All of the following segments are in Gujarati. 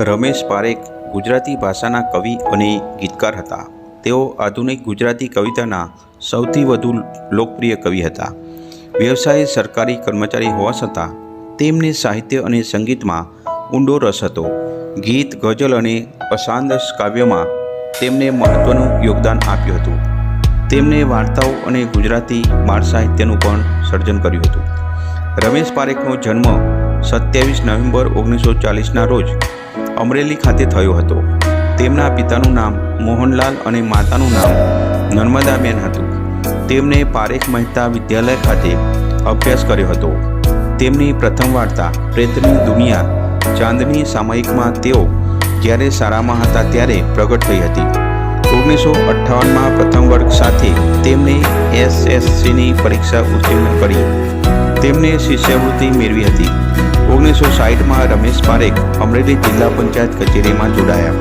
રમેશ પારેખ ગુજરાતી ભાષાના કવિ અને ગીતકાર હતા. તેઓ આધુનિક ગુજરાતી કવિતાના સૌથી વધુ લોકપ્રિય કવિ હતા. વ્યવસાય સરકારી કર્મચારી હોવા છતાં, તેમને સાહિત્ય અને સંગીતમાં ઊંડો રસ હતો. ગીત, ગઝલ અને અસાંદસ કાવ્યમાં તેમને મહત્ત્વનું યોગદાન આપ્યું હતું. તેમણે વાર્તાઓ અને ગુજરાતી માળ સાહિત્યનું પણ સર્જન કર્યું હતું. રમેશ પારેખનો જન્મ સત્યાવીસ નવેમ્બર ઓગણીસો ચાલીસના રોજ અમરેલી ખાતે થયો હતો. તેમના પિતાનું નામ મોહનલાલ અને માતાનું નામ નર્મદાબેન હતું. તેમણે પારેખ મહેતા વિદ્યાલય ખાતે અભ્યાસ કર્યો હતો. તેમની પ્રથમ વાર્તા, પ્રેતની દુનિયા, ચાંદની સામયિકમાં તેઓ જ્યારે શાળામાં હતા ત્યારે પ્રગટ થઈ હતી. ઓગણીસો અઠ્ઠાવનમાં પ્રથમ વર્ગ સાથે તેમણે એસએસસીની પરીક્ષા ઉત્તીર્ણ કરી. તેમને શિષ્યવૃત્તિ મેળવી હતી. ઓગણીસો સાઠમાં રમેશ પારેખ અમરેલી જિલ્લા પંચાયત કચેરીમાં જોડાયા.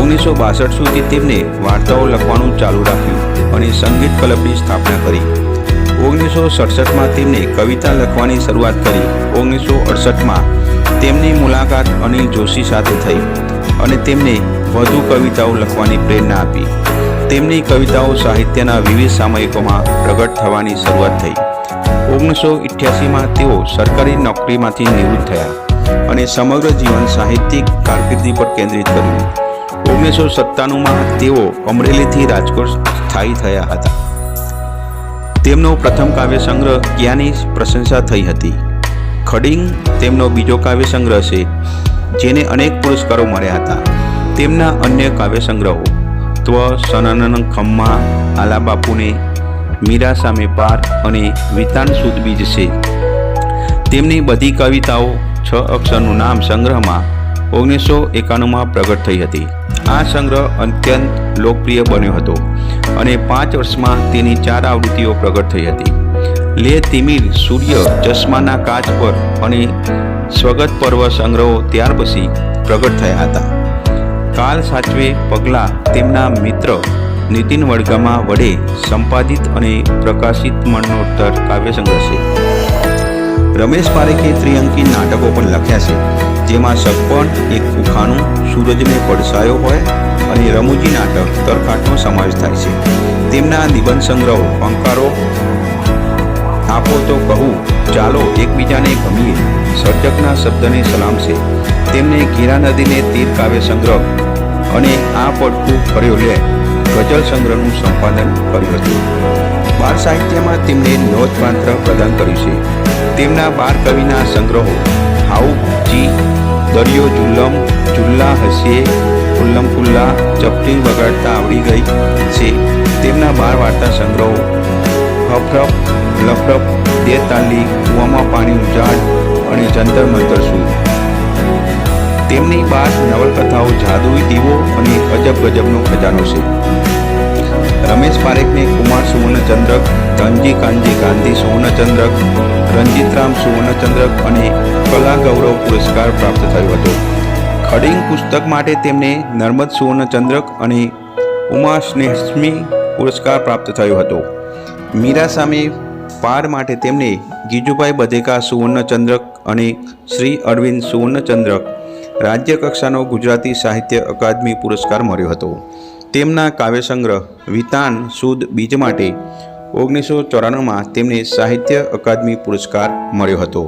ઓગણીસો બાસઠ સુધી તેમને વાર્તાઓ લખવાનું ચાલુ રાખ્યું અને સંગીત ક્લબની સ્થાપના કરી. ઓગણીસો સડસઠમાં તેમને કવિતા લખવાની શરૂઆત કરી. ઓગણીસો અડસઠમાં તેમની મુલાકાત અનિલ જોશી સાથે થઈ અને તેમને વધુ કવિતાઓ લખવાની પ્રેરણા આપી. તેમની કવિતાઓ સાહિત્યના વિવિધ સામયિકોમાં પ્રગટ થવાની શરૂઆત થઈ. ઓગણીસો ઇઠ્યાસીમાં તેઓ સરકારી નોકરીમાંથી નિવૃત્ત થયા અને સમગ્ર જીવન સાહિત્યિક કારકિર્દી પર કેન્દ્રિત કર્યું. ઓગણીસો સત્તાણુંમાં તેઓ અમરેલીથી રાજકોટ સ્થાયી થયા હતા. તેમનો પ્રથમ કાવ્ય સંગ્રહ ક્યાંની પ્રશંસા થઈ હતી. ખડિંગ તેમનો બીજો કાવ્ય સંગ્રહ છે, જેને અનેક પુરસ્કારો મળ્યા હતા. તેમના અન્ય કાવ્ય સંગ્રહો ત્વ સનનન ખમ્મા આલા બાપુને મીરા સામે પાર અને વિતાન સુદ બીજ છે તેમની બધી કવિતાઓ છ અક્ષરનું નામ સંગ્રહમાં ઓગણીસો એકાણુંમાં પ્રગટ થઈ હતી. આ સંગ્રહ અત્યંત લોકપ્રિય બન્યો હતો અને પાંચ વર્ષમાં તેની ચાર આવૃત્તિઓ પ્રગટ થઈ હતી. લે તિમિર સૂર્ય ચશ્માના કાચ પર અને સ્વગત પર્વ સંગ્રહો ત્યાર પછી પ્રગટ થયા હતા. કાલ સાચવે પગલાં તેમના મિત્ર નીતિન વડગામા વડે સંપાદિત અને પ્રકાશિત મરણોત્તર કાવ્ય સંગ્રહ છે રમેશ પારેખે ત્રિઅંકી નાટકો પણ લખ્યા છે, જેમાં સગપણ, એક ઉખાણું, સૂરજને પડસાયો હોય અને રમૂજી નાટક તરખાટનો સમાવેશ થાય છે. તેમના નિબંધ સંગ્રહો અંકારો આપો તો કહું, ચાલો એકબીજાને ગમીએ સર્જકના શબ્દને સલામ છે. તેમને ગીરા નદીને તીર કાવ્ય સંગ્રહ અને આ પડકું ફર્યો લે. ગઝલ સંગ્રહનું સંપાદન કર્યું હતું. બાળ સાહિત્યમાં તેમણે નોંધપાત્ર પ્રદાન કર્યું છે. તેમના બાર કવિના સંગ્રહો હાઉ જી, દરિયો જુલ્લમ, જુલ્લા હસીએ, ફુલ્લમ ફુલ્લા ચપટી વગાડતા આવડી ગઈ છે. તેમના બાર વાર્તા સંગ્રહો હફરફ લફરફ દે તાલી કૂવામાં પાણી ઉજાડ અને જંતર મંતર શું તેમની બાદ નવલકથાઓ જાદુઈ દીવો અને અજબ ગજબનો ખજાનો છે. રમેશ પારેખને કુમાર સુવર્ણચંદ્રક, ધનજી કાનજી ગાંધી સુવર્ણચંદ્રક, રંજીતરામ સુવર્ણચંદ્રક અને કલા ગૌરવ પુરસ્કાર પ્રાપ્ત થયો હતો. ખડિંગ પુસ્તક માટે તેમને નર્મદ સુવર્ણચંદ્રક અને ઉમા સ્નેહસ્મી પુરસ્કાર પ્રાપ્ત થયો હતો. મીરા સામે પાર માટે તેમને ગીજુભાઈ બધેકા સુવર્ણચંદ્રક અને શ્રી અરવિંદ સુવર્ણચંદ્રક રાજ્ય કક્ષાનો ગુજરાતી સાહિત્ય અકાદમી પુરસ્કાર મળ્યો હતો. તેમના કાવ્ય સંગ્રહ વિતાન સુદ બીજ માટે ઓગણીસો ચોરાણુંમાં તેમને સાહિત્ય અકાદમી પુરસ્કાર મળ્યો હતો.